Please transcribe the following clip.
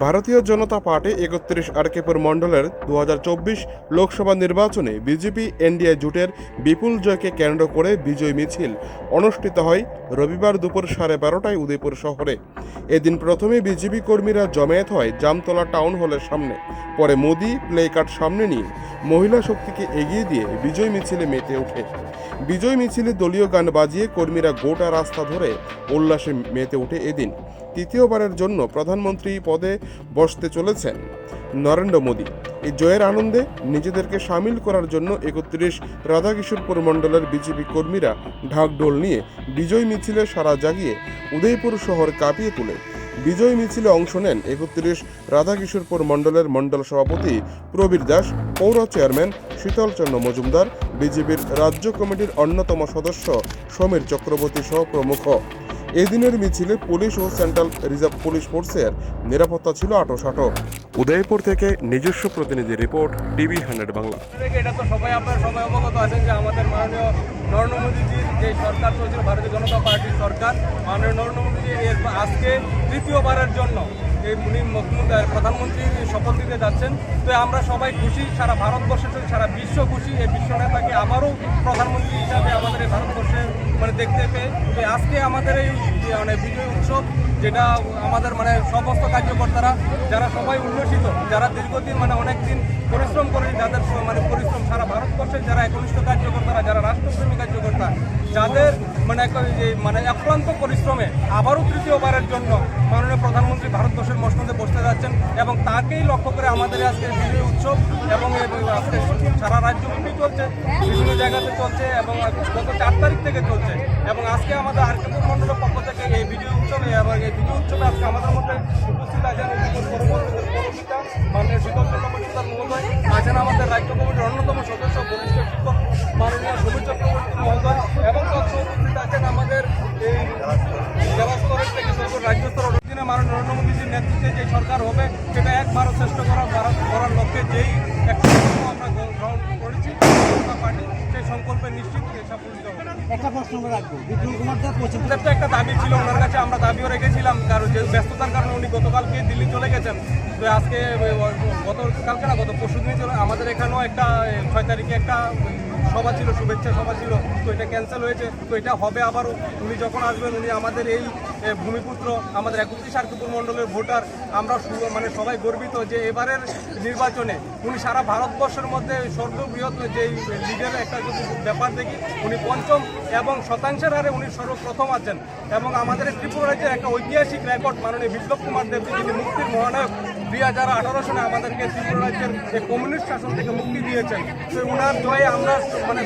ভারতীয় জনতা পার্টি একত্রিশ আরকেপুর মণ্ডলের দু হাজার চব্বিশ লোকসভা নির্বাচনে বিজেপি এনডিএ জোটের বিপুল জয়কে কেন্দ্র করে বিজয় মিছিল অনুষ্ঠিত হয় রবিবার দুপুর সাড়ে বারোটায় উদয়পুর শহরে। এদিন প্রথমে বিজেপি কর্মীরা জমায়েত হয় জামতলা টাউন হলের সামনে। পরে মোদি প্লে কার্ড সামনে নিয়ে মহিলা শক্তিকে এগিয়ে দিয়ে বিজয় মিছিলে মেতে ওঠে। বিজয় মিছিলে দলীয় গান বাজিয়ে কর্মীরা গোটা রাস্তা ধরে উল্লাসে মেতে ওঠে এদিন। তৃতীয়বারের জন্য প্রধানমন্ত্রী পদে বসতে চলেছেন নরেন্দ্র মোদী। এই জয়ের আনন্দে নিজেদেরকে সামিল করার জন্য একত্রিশ রাধাকিশোরপুর মণ্ডলের বিজেপি কর্মীরা ঢাকঢোল নিয়ে বিজয় মিছিলে সারা জাগিয়ে উদয়পুর শহর কাঁপিয়ে তোলে। বিজয় মিছিলে অংশ নেন একত্রিশ রাধাকিশোরপুর মণ্ডলের মণ্ডল সভাপতি প্রবীর দাস, পৌর চেয়ারম্যান শীতলচন্দ্র মজুমদার, বিজেপির রাজ্য কমিটির অন্যতম সদস্য সমীর চক্রবর্তী সহ প্রমুখ। এদিনের মিছিলে পুলিশ ও সেন্ট্রাল রিজার্ভ পুলিশ ফোর্সের নিরাপত্তা ছিল আটোসাটো। উদয়পুর থেকে নিজস্ব প্রতিনিধি রিপোর্ট, টিভি হান্ড্রেড বাংলা। এটা তো সবাই আপনারা সবাই অবগত আছেন যে আমাদের মাননীয় নরেন্দ্র মোদীজির যে সরকার চলছিল, ভারতীয় জনতা পার্টির সরকার, মাননীয় নরেন্দ্র মোদীজি আজকে তৃতীয়বারের জন্য এই উনি মুখ্যমন্ত্রী প্রধানমন্ত্রী শপথ দিতে যাচ্ছেন। তো আমরা সবাই খুশি, সারা ভারতবর্ষের সঙ্গে সারা বিশ্ব খুশি। এই বিশ্ব নেতাকে আবারও প্রধানমন্ত্রী হিসাবে আমাদের এই ভারতবর্ষে মানে দেখতে পেয়ে আজকে আমাদের এই মানে বিজয় উৎসব, যেটা আমাদের মানে সমস্ত কার্যকর্তারা, যারা সবাই উল্লসিত, যারা দীর্ঘদিন মানে অনেক দিন পরিশ্রম করে যাদের মানে পরিশ্রম সারা ভারতবর্ষের যারা একনিষ্ঠ কার্যকর্তারা যারা রাষ্ট্রপ্রেমী কার্যকর্তা যাদের মানে অক্লান্ত পরিশ্রমে আবারও তৃতীয়বারের জন্য মাননীয় প্রধানমন্ত্রী ভারতবর্ষের মসনদে বসতে যাচ্ছেন এবং তাকেই লক্ষ্য করে আমাদের আজকে বিজয় উৎসব এবং আজকে সারা রাজ্যব্যাপী চলছে, বিভিন্ন জায়গাতে চলছে এবং গত চার তারিখ থেকে চলছে এবং আজকে আমাদের আর্কিপুর মন্ডলের পক্ষ থেকে এই বিজয় উৎসবে এবং এই বিজয় উৎসবে আজকে আমাদের মধ্যে উপস্থিত আছেন মাননীয় শীতল মহোদয়, আছেন আমাদের রাজ্য কমিটির অন্যতম সদস্য, বরিষ্ঠ শিক্ষক, মাননীয় সমীর চক্রবর্তী ভারত শ্রেষ্ঠ করা, ভারত করার লক্ষ্যে যেই একটা আমরা গ্রহণ করেছি পার্টি সেই সংকল্পে নিশ্চিত সাফল্য। একটা দেব ছিল ওনার কাছে, আমরা দাবিও রেখেছিলাম। কারণ যে ব্যস্ততার কারণে উনি গতকালকে দিল্লি চলে গেছেন। তো আজকে গত কালকে না, গত পরশু দিনই আমাদের এখানেও একটা ছয় একটা সভা ছিল, শুভেচ্ছা সভা ছিল। তো এটা ক্যান্সেল হয়েছে। তো এটা হবে আবারও। উনি যখন আসবেন, উনি আমাদের এই ভূমিপুত্র, আমাদের একত্রিশ আর্কিপুর মণ্ডলের ভোটার। আমরা মানে সবাই গর্বিত যে এবারের নির্বাচনে উনি সারা ভারতবর্ষের মধ্যে সর্ববৃহৎ যে লিগের একটা যদি ব্যাপার দেখি, উনি পঞ্চম এবং শতাংশের হারে উনি সর্বপ্রথম আছেন এবং আমাদের ত্রিপুরা রাজ্যের একটা ঐতিহাসিক রেকর্ড মাননীয় বিপ্লব কুমার দেব যিনি মুক্তির মহানায়ক দুই হাজার আঠারো সালে আমাদেরকে ত্রিপুরা রাজ্যের যে কমিউনিস্ট শাসন থেকে মুক্তি দিয়েছেন, তো ওনার জয়ে আমরা মানে